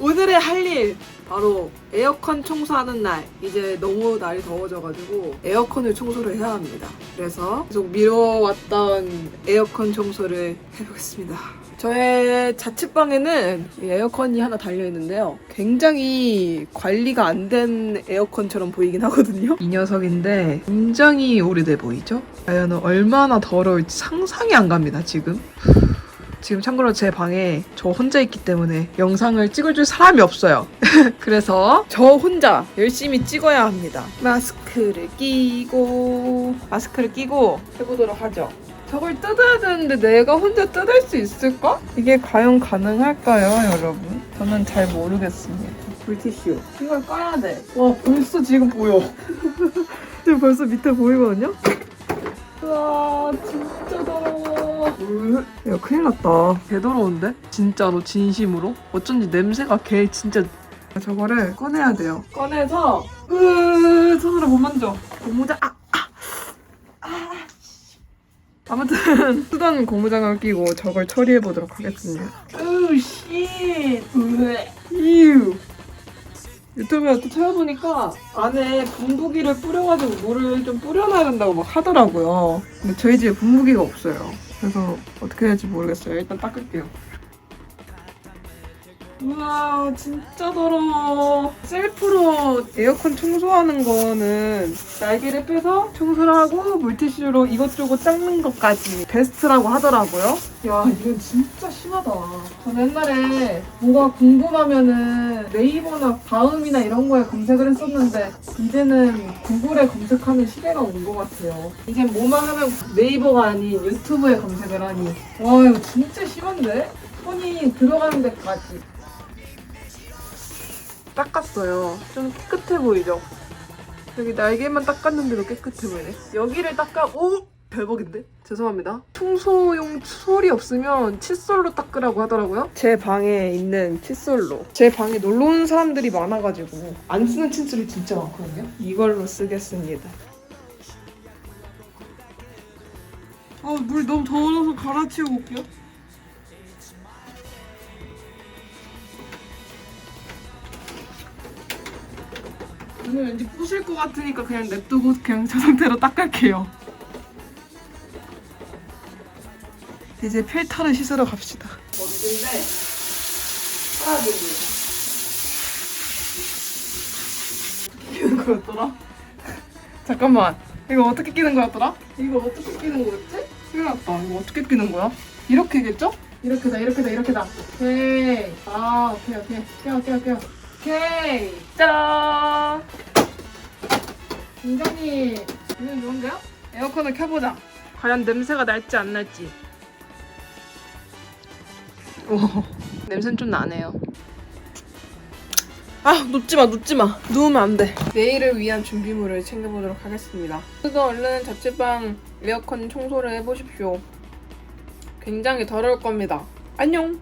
오늘의 할 일 바로 에어컨 청소하는 날. 이제 너무 날이 더워져가지고 에어컨을 청소를 해야 합니다. 그래서 계속 미뤄왔던 에어컨 청소를 해보겠습니다. 저의 자취방에는 이 에어컨이 하나 달려있는데요. 굉장히 관리가 안 된 에어컨처럼 보이긴 하거든요. 이 녀석인데 굉장히 오래돼 보이죠? 과연 얼마나 더러울지 상상이 안 갑니다 지금 지금 참고로 제 방에 저 혼자 있기 때문에 영상을 찍어줄 사람이 없어요. 그래서 저 혼자 열심히 찍어야 합니다. 마스크를 끼고 마스크를 끼고 해보도록 하죠. 저걸 뜯어야 되는데 내가 혼자 뜯을 수 있을까? 이게 과연 가능할까요, 여러분? 저는 잘 모르겠습니다. 물티슈. 이걸 까야 돼. 와, 벌써 지금 보여. 지금 벌써 밑에 보이거든요? 우와, 진짜 더러워. 야, 큰일 났다. 개 더러운데? 진짜로, 진심으로? 어쩐지 냄새가 개 진짜. 저거를 꺼내야 돼요. 꺼내서, 으, 손으로 못 만져. 고무장, 아, 아, 아. 아무튼, 쓰던 고무장을 끼고 저걸 처리해 보도록 하겠습니다. 으, 씨. 으, 이유. 유튜브에 또 찾아보니까 안에 분무기를 뿌려가지고 물을 좀 뿌려놔야 된다고 막 하더라고요. 근데 저희 집에 분무기가 없어요. 그래서 어떻게 해야 될지 모르겠어요. 일단 닦을게요. 우와 진짜 더러워. 에어컨 청소하는 거는 날개를 빼서 청소를 하고 물티슈로 이것저것 닦는 것까지 베스트라고 하더라고요. 야 이건 진짜 심하다. 저는 옛날에 뭐가 궁금하면은 네이버나 다음이나 이런 거에 검색을 했었는데 이제는 구글에 검색하는 시대가 온 것 같아요. 이제 뭐만 하면 네이버가 아닌 유튜브에 검색을 하니 와 이거 진짜 심한데? 손이 들어가는 데까지 닦았어요. 좀 깨끗해 보이죠? 여기 날개만 닦았는데도 깨끗해 보이네. 여기를 닦아 오 대박인데? 죄송합니다. 청소용 칫솔이 없으면 칫솔로 닦으라고 하더라고요. 제 방에 있는 칫솔로. 제 방에 놀러 오는 사람들이 많아가지고 안 쓰는 칫솔이 진짜 많거든요. 이걸로 쓰겠습니다. 아, 물 너무 더워서 갈아치우고 올게요. 오늘 왠지 부실 것 같으니까 그냥 냅두고 그냥 저 상태로 닦을게요. 이제 필터를 씻으러 갑시다. 먼지인데 빨아들입니다. 끼는 거였더라? 잠깐만. 이거 어떻게 끼는 거였더라? 이거 어떻게 끼는 거였지? 큰일 났다. 이거 어떻게 끼는 거야? 이렇게겠죠? 이렇게다, 이렇게다, 이렇게다. 오케이. 아, 오케이, 오케이. 깨워, 깨워, 깨워. 오케이. 짜란! 굉장히 기분 좋은데요? 에어컨을 켜보자. 과연 냄새가 날지 안 날지. 오, 냄새는 좀 나네요. 아, 눕지 마, 눕지 마. 누우면 안 돼. 내일을 위한 준비물을 챙겨보도록 하겠습니다. 그래서 얼른 자취방 에어컨 청소를 해보십시오. 굉장히 더러울 겁니다. 안녕!